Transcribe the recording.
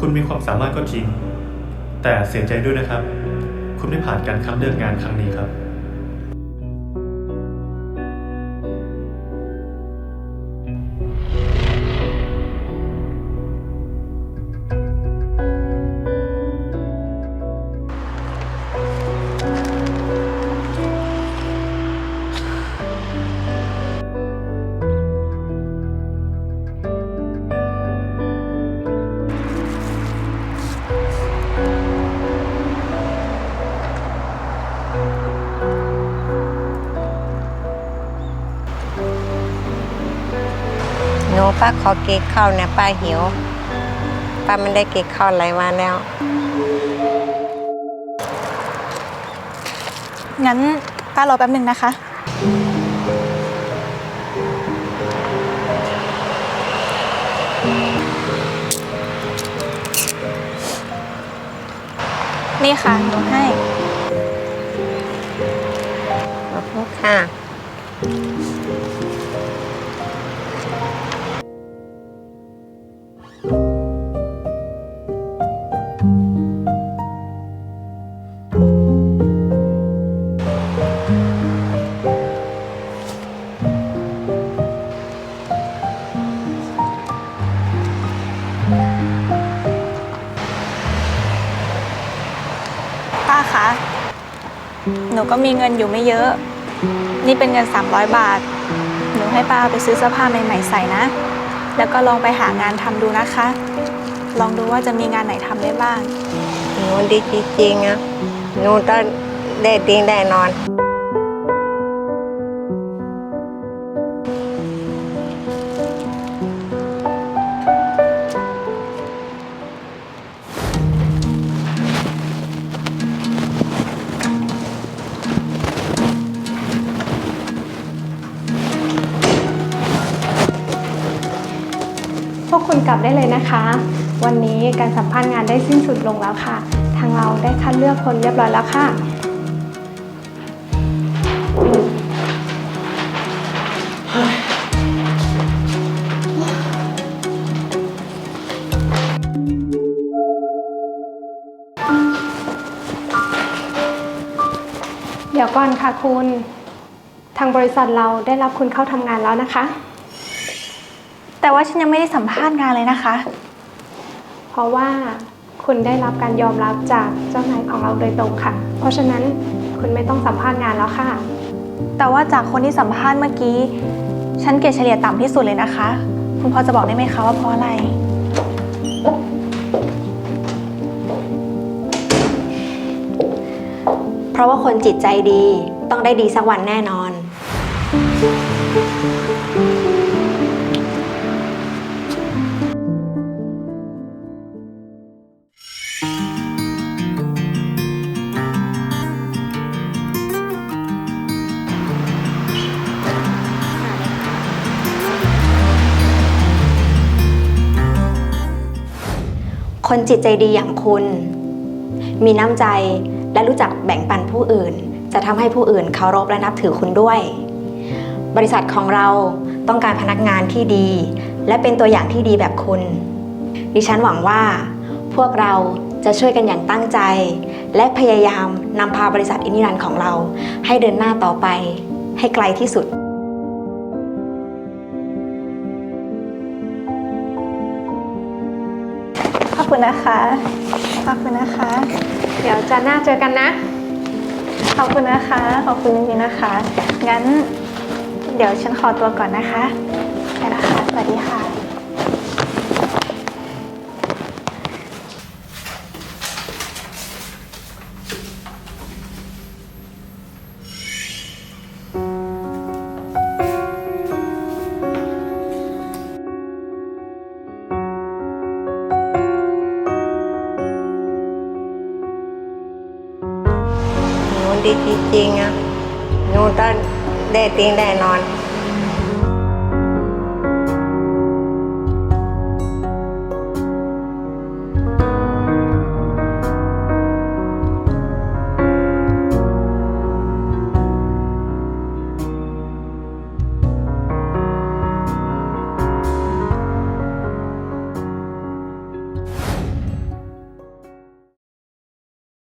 คุณมีความสามารถก็จริง แต่เสียใจด้วยนะครับ คุณไม่ผ่านการคัดเลือกงานครั้งนี้ครับ ป้าขอเก๊กข้าวเนี่ยป้าหิว ป้าไม่ได้เก๊กข้าวหลายวันแล้ว งั้นป้ารอแป๊บหนึ่งนะคะ นี่ค่ะหนูให้ขอบคุณค่ะ คะ หนูก็มีเงินอยู่ไม่เยอะ นี่เป็นเงิน 300 บาท หนูให้ป้าไปซื้อเสื้อผ้าใหม่ๆใส่นะ แล้วก็ลองไปหางานทำดูนะคะ ลองดูว่าจะมีงานไหนทำได้บ้าง หนูดีจริงๆอะหนูต้องได้ดีแน่นอน พวกคุณกลับได้เลยนะคะ วันนี้การสัมภาษณ์งานได้สิ้นสุดลงแล้วค่ะ ทางเราได้คัดเลือกคนเรียบร้อยแล้วค่ะ เดี๋ยวก่อนค่ะคุณ ทางบริษัทเราได้รับคุณเข้าทำงานแล้วนะคะ แต่ว่าฉันยังไม่ได้สัมภาษณ์งานเลยนะคะ เพราะว่าคุณได้รับการยอมรับจากเจ้านายของเราโดยตรงค่ะ เพราะฉะนั้นคุณไม่ต้องสัมภาษณ์งานแล้วค่ะ แต่ว่าจากคนที่สัมภาษณ์เมื่อกี้ ฉันเกรดเฉลี่ยต่ำที่สุดเลยนะคะ คุณพอจะบอกได้ไหมคะว่าเพราะอะไร เพราะว่าคนจิตใจดีต้องได้ดีสักวันแน่นอน คนจิตใจดีอย่างคุณ มีน้ำใจและรู้จักแบ่งปันผู้อื่น จะทำให้ผู้อื่นเคารพและนับถือคุณด้วย บริษัทของเราต้องการพนักงานที่ดี และเป็นตัวอย่างที่ดีแบบคุณ ดิฉันหวังว่า พวกเราจะช่วยกันอย่างตั้งใจ และพยายามนำพาบริษัทอินิรันของเรา ให้เดินหน้าต่อไป ให้ไกลที่สุด คุณนะคะ ขอบคุณนะคะ เดี๋ยวจะหน้าเจอกันนะ ขอบคุณนะคะ ขอบคุณจริงๆนะคะ งั้น เดี๋ยวฉันขอตัวก่อนนะคะไปละค่ะสวัสดีค่ะ ดีจริงๆอะหนูต้องได้ตีงได้นอน